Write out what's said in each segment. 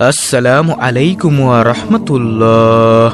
আসসালামু আলাইকুম রাহমাতুল্লাহ।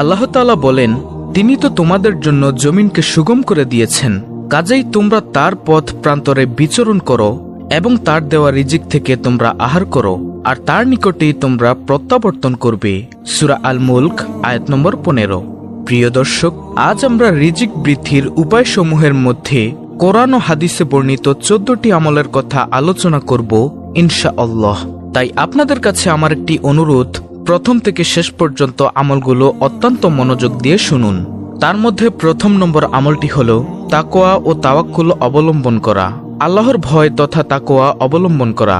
আল্লাহ তাআলা বলেন, তিনি তো তোমাদের জন্য জমিনকে সুগম করে দিয়েছেন। কাজেই তোমরা তার পথ প্রান্তরে বিচরণ করো এবং তার দেওয়া রিজিক থেকে তোমরা আহার করো, আর তার নিকটেই তোমরা প্রত্যাবর্তন করবে। সুরা আল মুলক আয়াত নম্বর পনেরো। প্রিয় দর্শক, আজ আমরা রিজিক বৃদ্ধির উপায়সমূহের মধ্যে কোরআন ও হাদিসে বর্ণিত চোদ্দটি আমলের কথা আলোচনা করব ইনশা আল্লাহ তাই আপনাদের কাছে আমার একটি অনুরোধ, প্রথম থেকে শেষ পর্যন্ত আমলগুলো অত্যন্ত মনোযোগ দিয়ে শুনুন। তার মধ্যে প্রথম নম্বর আমলটি হল তাকোয়া ও তাওয়াক্কুল অবলম্বন করা। আল্লাহর ভয় তথা তাকোয়া অবলম্বন করা,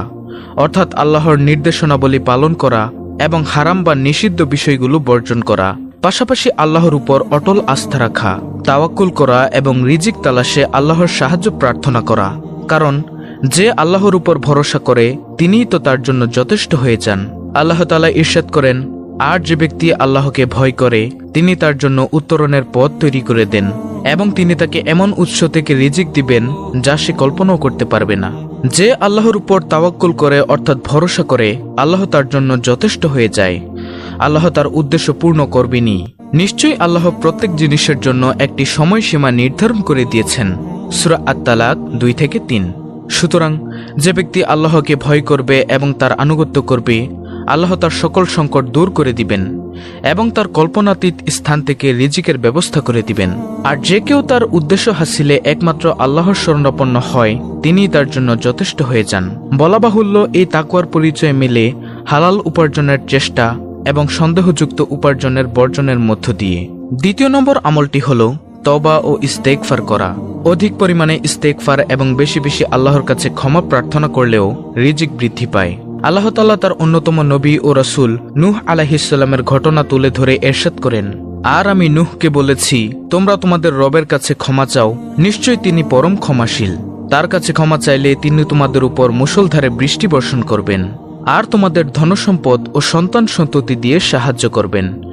অর্থাৎ আল্লাহর নির্দেশনাবলী পালন করা এবং হারাম বা নিষিদ্ধ বিষয়গুলো বর্জন করা। পাশাপাশি আল্লাহর উপর অটল আস্থা রাখা, তাওয়াক্কুল করা এবং রিজিক তালাশে আল্লাহর সাহায্য প্রার্থনা করা। কারণ যে আল্লাহর উপর ভরসা করে, তিনিই তো তার জন্য যথেষ্ট হয়ে যান। আল্লাহ তালা ইরশাদ করেন, আর যে ব্যক্তি আল্লাহকে ভয় করে, তিনি তার জন্য উত্তরণের পথ তৈরি করে দেন, এবং তিনি তাকে এমন উৎস থেকে রিজিক দিবেন, যা সে কল্পনাও করতে পারবে না। যে আল্লাহর উপর তাওয়াক্কুল করে, অর্থাৎ ভরসা করে, আল্লাহ তার জন্য যথেষ্ট হয়ে যায়। আল্লাহ তার উদ্দেশ্য পূর্ণ করবেনি নিশ্চয়ই আল্লাহ প্রত্যেক জিনিসের জন্য একটি সময়সীমা নির্ধারণ করে দিয়েছেন। সুরা আত্মালাক দুই থেকে তিন। সুতরাং যে ব্যক্তি আল্লাহকে ভয় করবে এবং তার আনুগত্য করবে, আল্লাহ তার সকল সংকট দূর করে দিবেন এবং তার কল্পনাতীত স্থান থেকে রিজিকের ব্যবস্থা করে দিবেন। আর যে কেউ তার উদ্দেশ্য হাসিলে একমাত্র আল্লাহর শরণাপন্ন হয় তিনি তার জন্য যথেষ্ট হয়ে যান। বলা বাহুল্য এই তাকুয়ার পরিচয় মিলে হালাল উপার্জনের চেষ্টা এবং সন্দেহযুক্ত উপার্জনের বর্জনের মধ্য দিয়ে। দ্বিতীয় নম্বর আমলটি হল তবা ও ইস্তেকফার করা। অধিক পরিমাণে ইস্তেকফার এবং বেশি বেশি আল্লাহর কাছে ক্ষমা প্রার্থনা করলেও রিজিক বৃদ্ধি পায়। আল্লাহ তাল্লাহ তার অন্যতম নবী ও রসুল নুহ আলাহিসাল্লামের ঘটনা তুলে ধরে এরশাদ করেন। আর আমি নুহকে বলেছি, তোমরা তোমাদের রবের কাছে ক্ষমা চাও, নিশ্চয়ই তিনি পরম ক্ষমাশীল। তার কাছে ক্ষমা চাইলে তিনি তোমাদের উপর মুষলধারে বৃষ্টি বর্ষণ করবেন। আর তোমাদের ধনসম্পদ ও সন্তান সন্ততি দিয়ে সাহায্য করবেন।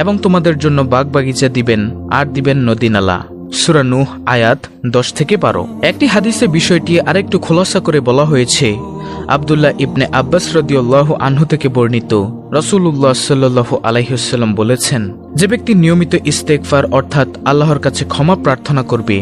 এবং তোমাদের জন্য বাগবাগিচা দিবেন, আর দিবেন নদীনালা সুরা নুহ, আয়াত দশ থেকে বারো। একটি হাদিসে বিষয়টি আরেকটু খোলাসা করে বলা হয়েছে। আবদুল্লাহ ইবনে আব্বাস রদিউল্লাহ আনহু থেকে বর্ণিত। রসুল্লাহ সাল্লু আলাইসাল্লাম বলেছেন, যে ব্যক্তি নিয়মিত ইস্তেকফার অর্থাৎ আল্লাহর কাছে ক্ষমা প্রার্থনা করবে,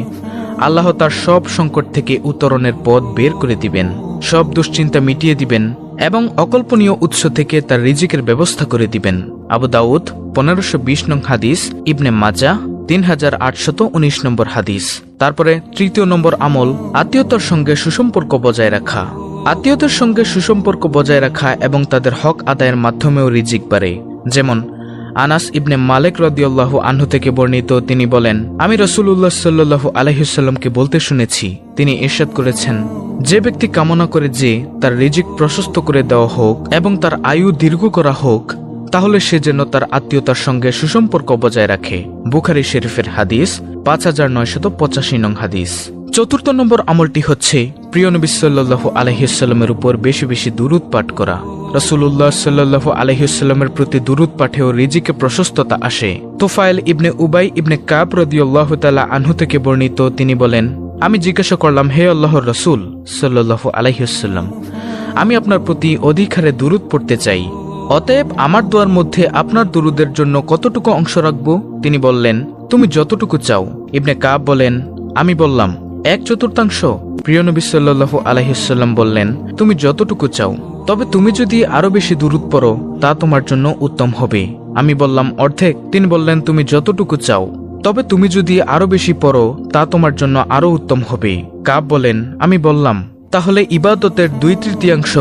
আল্লাহ তার সব সংকট থেকে উত্তরণের পথ বের করে দিবেন। সব দুশ্চিন্তা মিটিয়ে দিবেন এবং অকল্পনীয় উৎস থেকে তার রিজিকের ব্যবস্থা করে দিবেন। আবু দাউদ, পনেরোশো বিশ নং হাদিস, ইবনে মাজা, তিন হাজার আটশত উনিশ নম্বর হাদিস। তারপরে তৃতীয় নম্বর আমল, আত্মীয়তার সঙ্গে সুসম্পর্ক বজায় রাখা। আত্মীয়তার সঙ্গে সুসম্পর্ক বজায় রাখা এবং তাদের হক আদায়ের মাধ্যমেও রিজিক বাড়ে। যেমন আনাস ইবনে মালিক রদিউল্লাহ আনহু থেকে বর্ণিত, তিনি বলেন, আমি রসুল্লাহ সাল্লু আলহিসাল্লামকে বলতে শুনেছি, তিনি ইরশাদ করেছেন, যে ব্যক্তি কামনা করে যে তার রিজিক প্রশস্ত করে দেওয়া হোক এবং তার আয়ু দীর্ঘ করা হোক, তাহলে সে যেন তার আত্মীয়তার সঙ্গে সুসম্পর্ক বজায় রাখে। বুখারি শরীফের হাদিস, পাঁচ হাজার নয়শত পঁচাশি নং হাদিস। চতুর্থ নম্বর আমলটি হচ্ছে, প্রিয় নবী সাল্লু আলহিসাল্লামের উপর বেশি বেশি দুরুদ পাঠ করা। রসুল্লাহ সাল্লু আলহিসাল্লামের প্রতি দুরুদ পাঠেও রিজিকে প্রশস্ততা আসে। তোফায়েল ইবনে উবাই ইবনে কাব রদিউল্লাহ তালা আনহু থেকে বর্ণিত, তিনি বলেন, আমি জিজ্ঞাসা করলাম, হে আল্লাহর রসুল সাল্লু আলহিসাল্লাম আমি আপনার প্রতি অধিকারে দুরুদ পড়তে চাই। অতএব আমার দোয়ার মধ্যে আপনার দুরুদের জন্য কতটুকু অংশ রাখব? তিনি বললেন, তুমি যতটুকু চাও। ইবনে কাব বলেন, আমি বললাম এক চতুর্থাংশ। প্রিয় নবী সাল্লু আলহিসাল্লাম বললেন, তুমি যতটুকু চাও, তবে তুমি যদি আরও বেশি দূরত পড়ো, তা তোমার জন্য উত্তম হবে। আমি বললাম, অর্ধেক। তিনি বললেন, তুমি যতটুকু চাও, তবে তুমি যদি আরও বেশি পড়ো, তা তোমার জন্য আরও উত্তম হবে। কাব বলেন, আমি বললাম, তাহলে ইবাদতের দুই তৃতীয়াংশ।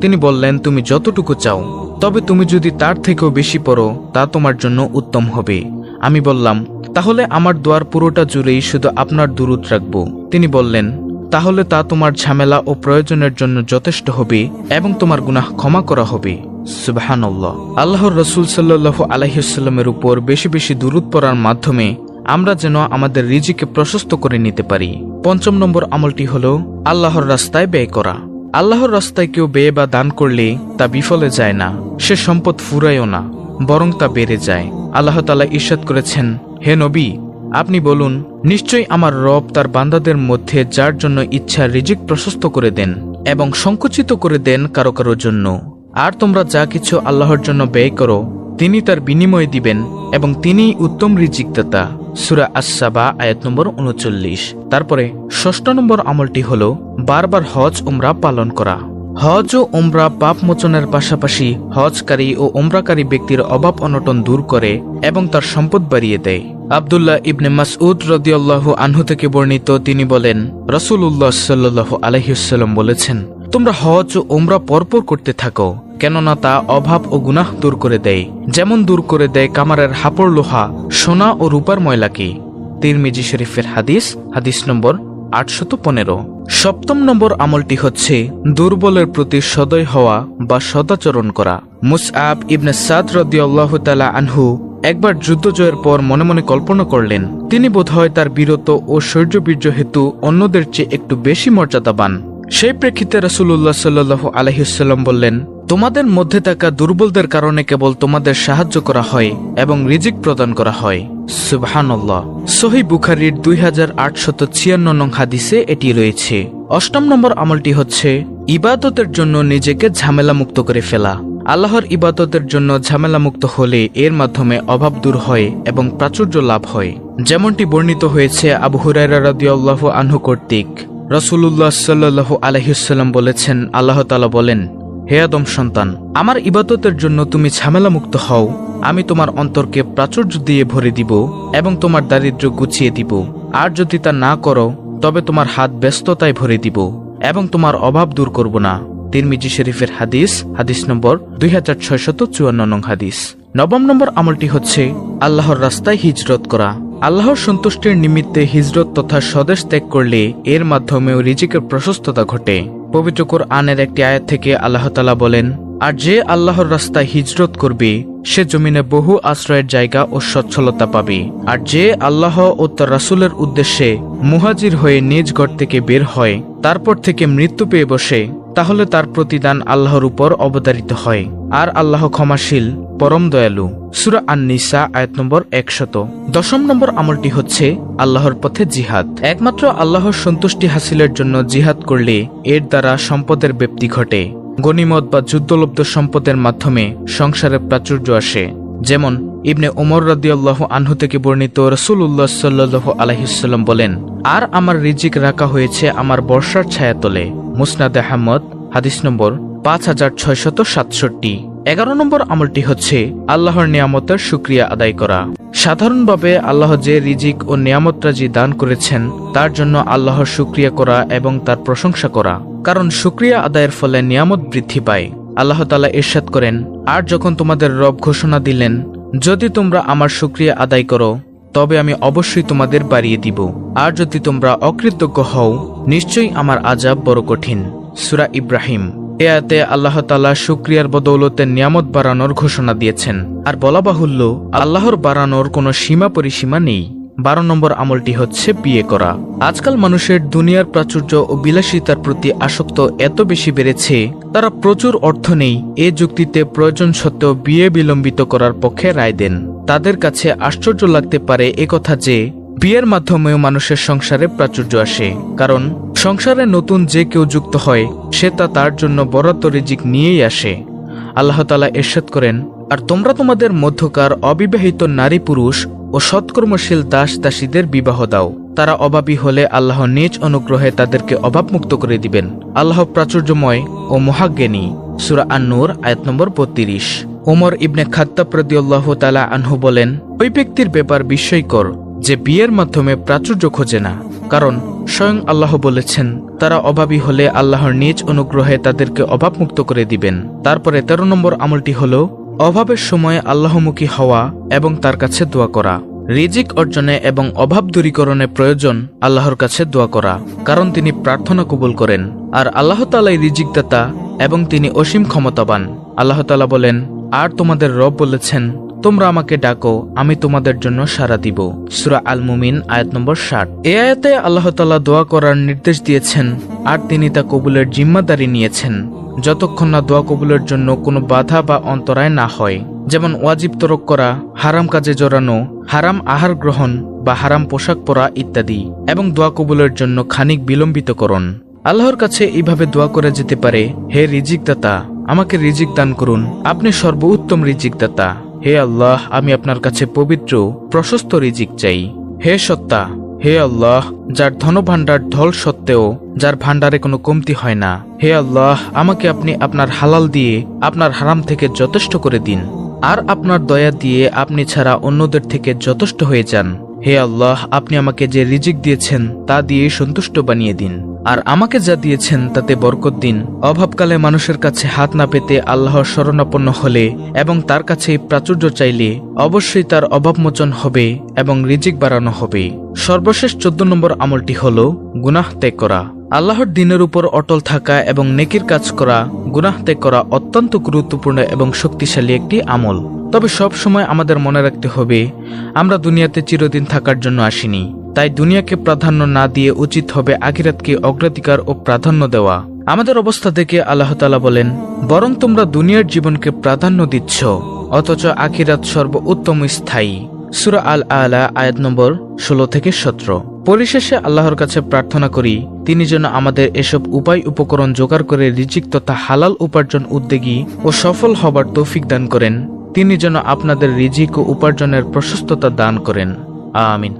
তিনি বললেন, তুমি যতটুকু চাও, তবে তুমি যদি তার থেকেও বেশি পড়ো, তা তোমার জন্য উত্তম হবে। আমি বললাম তাহলে আমার দোয়ার পুরোটা জুড়েই শুধু আপনার দূরত রাখব। তিনি বললেন, তাহলে তা তোমার ঝামেলা ও প্রয়োজনের জন্য যথেষ্ট হবে এবং তোমার গুনাহ ক্ষমা করা হবে। সুবাহান্লাহ আল্লাহর রসুল সাল্লু আলহিসাল্লামের উপর বেশি বেশি দূরত পড়ার মাধ্যমে আমরা যেন আমাদের রিজিকে প্রশস্ত করে নিতে পারি। পঞ্চম নম্বর আমলটি হল, আল্লাহর রাস্তায় ব্যয় করা। আল্লাহর রাস্তায় কেউ ব্যয় বা দান করলে তা বিফলে যায় না, সে সম্পদ ফুরায়ও না। বরং তা বেড়ে যায়। আল্লাহ তালা ঈর্ষাদ করেছেন, হে নবী, আপনি বলুন, নিশ্চয়ই আমার রব তার বান্দাদের মধ্যে যার জন্য ইচ্ছা রিজিক প্রশস্ত করে দেন এবং সংকুচিত করে দেন কারও কারও জন্য। আর তোমরা যা কিছু আল্লাহর জন্য ব্যয় করো, তিনি তার বিনিময় দিবেন এবং তিনিই উত্তম রিজিকদাতা। সুরা আসাবা আয়াত নম্বর উনচল্লিশ। তারপরে ষষ্ঠ নম্বর আমলটি হল, বারবার হজ, উমরা পালন করা। হজ ও উমরা পাপ মোচনের পাশাপাশি হজকারী ও উমরাকারী ব্যক্তির অভাব অনটন দূর করে এবং তার সম্পদ বাড়িয়ে দেয়। আবদুল্লাহ ইবনে মাসউদ রদিয়াল্লাহ আনহু থেকে বর্ণিত তিনি বলেন রসুল্লাহ সাল্লাহ আলহিউসাল্লাম বলেছেন, তোমরা হজ ও উমরা পরপর করতে থাকো, কেননা তা অভাব ও গুনাহ দূর করে দেয়। যেমন দূর করে দেয় কামারের হাপড় লোহা, সোনা ও রূপার ময়লাকে। তিরমিজি শরীফের হাদিস হাদিস নম্বর আটশত পনেরো। সপ্তম নম্বর আমলটি হচ্ছে দুর্বলের প্রতি সদয় হওয়া বা সদাচরণ করা। মুসআব ইবনে সাদ রদিয়াল্লাহ তালা আনহু একবার যুদ্ধ জয়ের পর মনে মনে কল্পনা করলেন, তিনি বোধহয় তার বীরত্ব ও শৌর্যবীর্য হেতু অন্যদের চেয়ে একটু বেশি মর্যাদাবান। সেই প্রেক্ষিতে রাসুল্লাহ সাল্লাহ আলহিসাল্লাম বললেন, তোমাদের মধ্যে থাকা দুর্বলদের কারণে কেবল তোমাদের সাহায্য করা হয় এবং রিজিক প্রদান করা হয়। সুবহানাল্লাহ। সহি বুখারির দুই হাজার আটশত ছিয়ান্ন নং হাদিসে এটি রয়েছে। অষ্টম নম্বর আমলটি হচ্ছে, ইবাদতের জন্য নিজেকে ঝামেলা মুক্ত করে ফেলা। আল্লাহর ইবাদতের জন্য ঝামেলা মুক্ত হলে এর মাধ্যমে অভাব দূর হয় এবং প্রাচুর্য লাভ হয়। যেমনটি বর্ণিত হয়েছে আবু হুরাইরা রাদিয়াল্লাহু আনহু কর্তৃক। রসুল্লাহ সাল্লু আলহিসাল্লাম বলেছেন, আল্লাহ তালা বলেন, হে আদম সন্তান, আমার ইবাদতের জন্য তুমি ঝামেলা মুক্ত হও। আমি তোমার অন্তরকে প্রাচুর্য দিয়ে ভরে দিব এবং তোমার দারিদ্র্য গুছিয়ে দিব। আর যদি তা না করো, তবে তোমার হাত ব্যস্ততায় ভরে দিব এবং তোমার অভাব দূর করব না। তিরমিজি শরীফের হাদিস হাদিস নম্বর দুই হাজার ছয়শত চুয়ান্ন নং হাদিস। নবম নম্বর আমলটি হচ্ছে, আল্লাহর রাস্তায় হিজরত করা। আল্লাহর সন্তুষ্টির নিমিত্তে হিজরত তথা স্বদেশ ত্যাগ করলে এর মাধ্যমেও রিজিকের প্রশস্ততা ঘটে। পবিত্র আনের একটি আয়াত থেকে আল্লাহ তালা বলেন, আর যে আল্লাহর রাস্তায় হিজরত করবে, সে জমিনে বহু আশ্রয়ের জায়গা ও সচ্ছলতা পাবে। আর যে আল্লাহ ও তার রাসুলের উদ্দেশ্যে মুহাজির হয়ে নিজ ঘর থেকে বের হয়, তারপর থেকে মৃত্যু পেয়ে বসে। তাহলে তার প্রতিদান আল্লাহর উপর অবতারিত হয়। আর আল্লাহ ক্ষমাশীল, পরম দয়ালু। সুরা আন্নিসা, আয়াত নম্বর একশত। দশম নম্বর আমলটি হচ্ছে আল্লাহর পথে জিহাদ। একমাত্র আল্লাহর সন্তুষ্টি হাসিলের জন্য জিহাদ করলে এর দ্বারা সম্পদের ব্যক্তি ঘটে। গনিমত বা যুদ্ধলব্ধ সম্পদের মাধ্যমে সংসারে প্রাচুর্য আসে। যেমন ইবনে ওমর রাদিয়াল্লাহ আনহু থেকে বর্ণিত রসুল্লাহ সাল্লাহ আলহিসাল্লাম বলেন, আর আমার রিজিক রাখা হয়েছে আমার বর্ষার ছায়াতলে। মুসনাদ আহমদ, হাদিস নম্বর পাঁচ হাজার ছয়শত সাতষট্টি। এগারো নম্বর আমলটি হচ্ছে আল্লাহর নিয়ামতের সুক্রিয়া আদায় করা। সাধারণভাবে আল্লাহ যে রিজিক ও নিয়ামতরাজি দান করেছেন, তার জন্য আল্লাহর সুক্রিয়া করা এবং তার প্রশংসা করা। কারণ সুক্রিয়া আদায়ের ফলে নিয়ামত বৃদ্ধি পায়। আল্লাহ তালা ইরশাদ করেন, আর যখন তোমাদের রব ঘোষণা দিলেন, যদি তোমরা আমার সুক্রিয়া আদায় করো, তবে আমি অবশ্যই তোমাদের বাড়িয়ে দিব। আর যদি তোমরা অকৃতজ্ঞ হও নিশ্চয়ই আমার আজাব বড় কঠিন। সুরা ইব্রাহিম। এয়াতে আল্লাহ তালা শুক্রিয়ার বদৌলতে নিয়ামত বাড়ানোর ঘোষণা দিয়েছেন। আর বলা বাহুল্য, আল্লাহর বাড়ানোর কোনো সীমা পরিসীমা নেই। বারো নম্বর আমলটি হচ্ছে বিয়ে করা। আজকাল মানুষের দুনিয়ার প্রাচুর্য ও বিলাসিতার প্রতি আসক্ত এত বেশি বেড়েছে, তারা প্রচুর অর্থ নেই, এ যুক্তিতে প্রয়োজন সত্ত্বেও বিয়ে বিলম্বিত করার পক্ষে রায় দেন। তাদের কাছে আশ্চর্য লাগতে পারে একথা যে বিয়ের মাধ্যমেও মানুষের সংসারে প্রাচুর্য আসে, কারণ সংসারে নতুন যে কেউ যুক্ত হয়, সে তা তার জন্য বরাদ্দ রিজিক নিয়েই আসে। আল্লাহ তালা এরশাদ করেন, আর তোমরা তোমাদের মধ্যকার অবিবাহিত নারী পুরুষ ও সৎকর্মশীল দাস দাসীদের বিবাহ দাও। তারা অভাবী হলে আল্লাহ নিজ অনুগ্রহে তাদেরকে অভাবমুক্ত করে দিবেন। আল্লাহ প্রাচুর্যময় ও মহাজ্ঞানী। সুরা আন্নুর, আয়াত নম্বর বত্রিশ। ওমর ইবনে খাত্তাব প্রদিউল্লাহ তালা আনহু বলেন, ওই ব্যক্তির ব্যাপার বিস্ময়কর। যে বিয়ের মাধ্যমে প্রাচুর্য খোঁজে না, কারণ স্বয়ং আল্লাহ বলেছেন, তারা অভাবী হলে আল্লাহর নিজ অনুগ্রহে তাদেরকে অভাবমুক্ত করে দিবেন। তারপরে তেরো নম্বর আমলটি হল, অভাবের সময় আল্লাহমুখী হওয়া এবং তার কাছে দোয়া করা। রিজিক অর্জনে এবং অভাব দূরীকরণে প্রয়োজন আল্লাহর কাছে দোয়া করা, কারণ তিনি প্রার্থনা কবুল করেন। আর আল্লাহ তালাই রিজিক দাতা এবং তিনি অসীম ক্ষমতাবান। আল্লাহ তালা বলেন, আর তোমাদের রব বলেছেন তোমরা আমাকে ডাকো, আমি তোমাদের জন্য সাড়া দিব। সুরা আল মুমিন আয়াত নম্বর ষাট। এ আয়াতে আল্লাহ তালা দোয়া করার নির্দেশ দিয়েছেন, আর তিনি তা কবুলের জিম্মাদারি নিয়েছেন। যতক্ষণ না দোয়া কবুলের জন্য কোনো বাধা বা অন্তরায় না হয়। যেমন ওয়াজিব তরক করা, হারাম কাজে জড়ানো, হারাম আহার গ্রহণ বা হারাম পোশাক পরা ইত্যাদি, এবং দোয়া কবুলের জন্য খানিক বিলম্বিত করণ আল্লাহর কাছে এইভাবে দোয়া করে যেতে পারে, হে রিজিক দাতা আমাকে রিজিক দান করুন। আপনি সর্বোত্তম রিজিক দাতা হে আল্লাহ, আমি আপনার কাছে পবিত্র, প্রশস্ত রিজিক চাই। হে সত্তা, হে আল্লাহ, যার ধনভাণ্ডার ঢল সত্ত্বেও যার ভাণ্ডারে কোনো কমতি হয় না। হে আল্লাহ, আমাকে আপনি আপনার হালাল দিয়ে আপনার হারাম থেকে যথেষ্ট করে দিন। আর আপনার দয়া দিয়ে আপনি ছাড়া অন্যদের থেকে যথেষ্ট হয়ে যান। হে আল্লাহ, আপনি আমাকে যে রিজিক দিয়েছেন তা দিয়ে সন্তুষ্ট বানিয়ে দিন। আর আমাকে যা দিয়েছেন তাতে বরকত দিন। অভাবকালে মানুষের কাছে হাত না পেতে আল্লাহ শরণাপন্ন হলে এবং তার কাছে প্রাচুর্য চাইলে অবশ্যই তার অভাবমোচন হবে এবং রিজিক বাড়ানো হবে। সর্বশেষ চোদ্দ নম্বর আমলটি হল, গুনাহ ত্যাগ করা। আল্লাহর দিনের উপর অটল থাকা এবং নেকির কাজ করা, গুনাহ ত্যাগ করা অত্যন্ত গুরুত্বপূর্ণ এবং শক্তিশালী একটি আমল। তবে সব সময় আমাদের মনে রাখতে হবে, আমরা দুনিয়াতে চিরদিন থাকার জন্য আসিনি। তাই দুনিয়াকে প্রাধান্য না দিয়ে উচিত হবে আখিরাতকে অগ্রাধিকার ও প্রাধান্য দেওয়া। আমাদের অবস্থা দেখে আল্লাহ তালা বলেন, বরং তোমরা দুনিয়ার জীবনকে প্রাধান্য দিচ্ছ, অথচ আখিরাত সর্ব উত্তম স্থায়ী। সুরা আল আলা আয়াত নম্বর ষোলো থেকে সতেরো। পরিশেষে আল্লাহর কাছে প্রার্থনা করি, তিনি যেন আমাদের এসব উপায় উপকরণ জোগাড় করে রিজিক তথা হালাল উপার্জন উদ্যোগী ও সফল হবার তৌফিক দান করেন। তিনি যেন আপনাদের রিজিক ও উপার্জনের প্রশস্ততা দান করেন। আমিন।